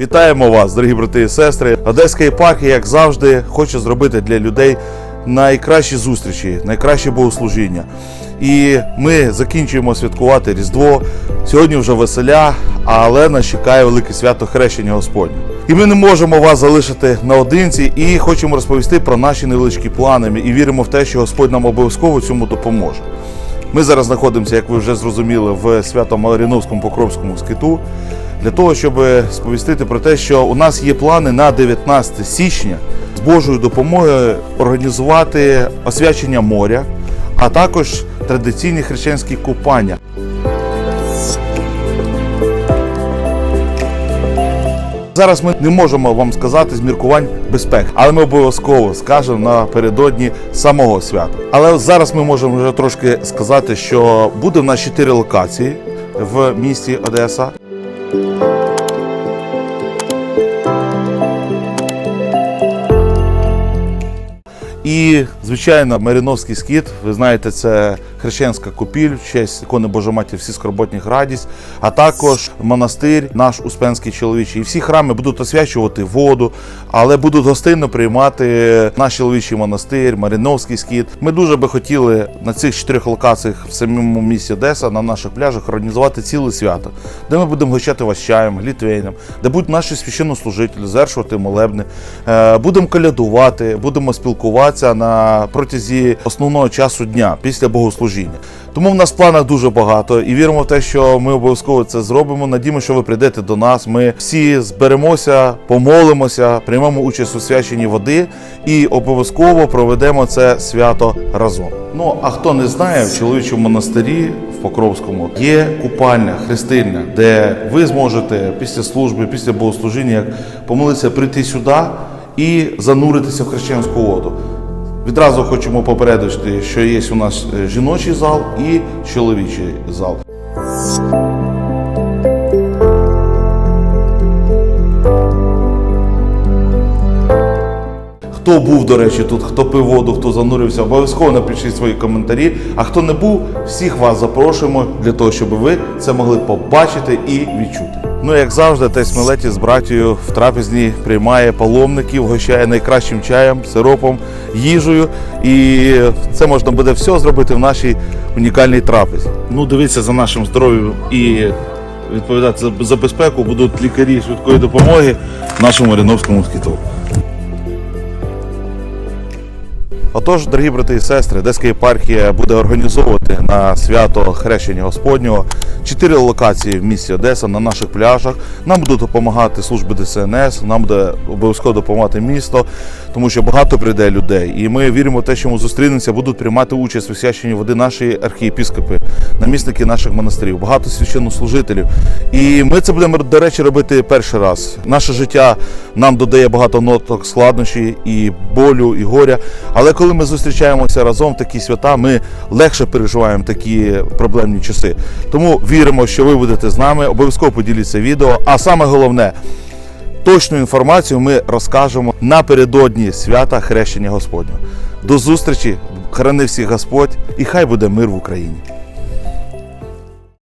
Вітаємо вас, дорогі брати і сестри. Одеська єпархія, як завжди, хоче зробити для людей найкращі зустрічі, найкраще богослужіння. І ми закінчуємо святкувати Різдво. Сьогодні вже веселя, але нас чекає велике свято хрещення Господнє. І ми не можемо вас залишити наодинці і хочемо розповісти про наші невеличкі плани. І віримо в те, що Господь нам обов'язково цьому допоможе. Ми зараз знаходимося, як ви вже зрозуміли, в Свято-Малоріновському Покровському скиту для того, щоб сповістити про те, що у нас є плани на 19 січня з Божою допомогою організувати освячення моря, а також традиційні хрещенські купання. Зараз ми не можемо вам сказати з міркувань безпеки, але ми обов'язково скажемо напередодні самого свята. Але зараз ми можемо вже трошки сказати, що буде в нас чотири локації в місті Одеса. І, звичайно, Маріновський скіт, ви знаєте, це хрещенська купіль, в честь ікони Божої Матері всі скорботних радість, а також монастир, наш Успенський чоловічий. І всі храми будуть освячувати воду, але будуть гостинно приймати наш чоловічий монастир, Маріновський скіт. Ми дуже би хотіли на цих чотирьох локаціях в самому місті Одеса, на наших пляжах, організувати ціле свято, де ми будемо гощати вас чаєм, глітвейном, де будуть наші священнослужителі, звершувати молебни, е, будемо колядувати, будемо спілкуватися на протязі основного часу дня після богослужіння. Тому в нас планах дуже багато і віримо в те, що ми обов'язково це зробимо. Надіємо, що ви прийдете до нас. Ми всі зберемося, помолимося, приймемо участь у свяченні води і обов'язково проведемо це свято разом. Ну а хто не знає, в чоловічому монастирі в Покровському є купальня хрестильня, де ви зможете після служби, після богослужіння як помолитися прийти сюди і зануритися в хрещенську воду. Відразу хочемо попередити, що є у нас е, жіночий зал і чоловічий зал. Хто був, до речі, тут, хто пив воду, хто занурився, обов'язково напишіть свої коментарі. А хто не був, всіх вас запрошуємо для того, щоб ви це могли побачити і відчути. Ну, як завжди, Тесь Мелеті з братією в трапезні приймає паломників, гощає найкращим чаєм, сиропом, їжею. І це можна буде все зробити в нашій унікальній трапезі. Ну, дивіться за нашим здоров'ям і відповідати за, безпеку будуть лікарі швидкої допомоги в нашому Ріновському скіту. Отож, дорогі брати і сестри, Одеська єпархія буде організовувати на свято Хрещення Господнього чотири локації в місті Одеса на наших пляжах. Нам будуть допомагати служби ДСНС, нам буде обов'язково допомагати місто, тому що багато прийде людей. І ми віримо в те, що ми зустрінемося, будуть приймати участь у священні води наші архієпіскопи, намісники наших монастирів, багато священнослужителів. І ми це будемо, до речі, робити перший раз. Наше життя нам додає багато ноток складнощі і болю, і горя. Але коли ми зустрічаємося разом в такі свята, ми легше переживаємо такі проблемні часи. Тому віримо, що ви будете з нами. Обов'язково поділіться відео. А саме головне, точну інформацію ми розкажемо напередодні свята Хрещення Господнього. До зустрічі, храни всіх Господь, і хай буде мир в Україні.